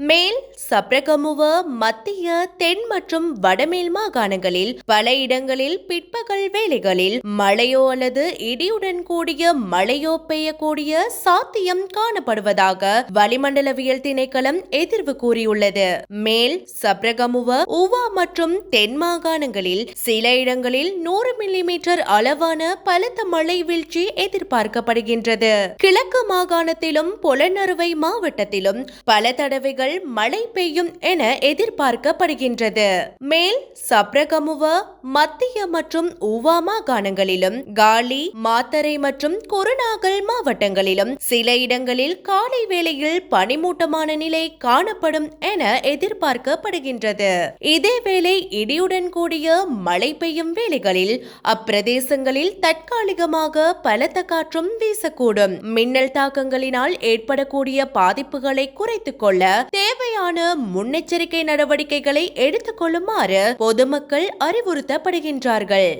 மேல் சப்ரகமுவ மத்திய தென் மற்றும் வடமேல் மாகாணங்களில் பல இடங்களில் பிற்பகல் வேளைகளில் மழையோ அல்லது இடியுடன் கூடிய மழையோ பெய்யக்கூடிய சாத்தியம் காணப்படுவதாக வளிமண்டலவியல் திணைக்களம் எதிர்வு கூறியுள்ளது. மேல் சப்ரகமுவ உவா மற்றும் தென் மாகாணங்களில் சில இடங்களில் நூறு மில்லிமீட்டர் அளவான பலத்த மழை வீழ்ச்சி எதிர்பார்க்கப்படுகின்றது. கிழக்கு மாகாணத்திலும் புலனறுவை மாவட்டத்திலும் பல தடவைகள் மழை பெய்யும் என எதிர்பார்க்கப்படுகின்றது. மேல் சப்ரகமுவ மத்திய மற்றும் ஊவா மாகாணங்களிலும் காலி மாத்தரை மற்றும் கொருநாகல் மாவட்டங்களிலும் சில இடங்களில் காலை வேளையில் பனிமூட்டமான நிலை காணப்படும் என எதிர்பார்க்கப்படுகின்றது. இதேவேளை இடியுடன் கூடிய மழை பெய்யும் வேளைகளில் அப்பிரதேசங்களில் தற்காலிகமாக பலத்த காற்றும் வீசக்கூடும். மின்னல் தாக்கங்களினால் ஏற்படக்கூடிய பாதிப்புகளை குறைத்துக் கொள்ள தேவையான முன்னெச்சரிக்கை நடவடிக்கைகளை எடுத்துக் கொள்ளுமாறு பொதுமக்கள் அறிவுறுத்தப்படுகின்றார்கள்.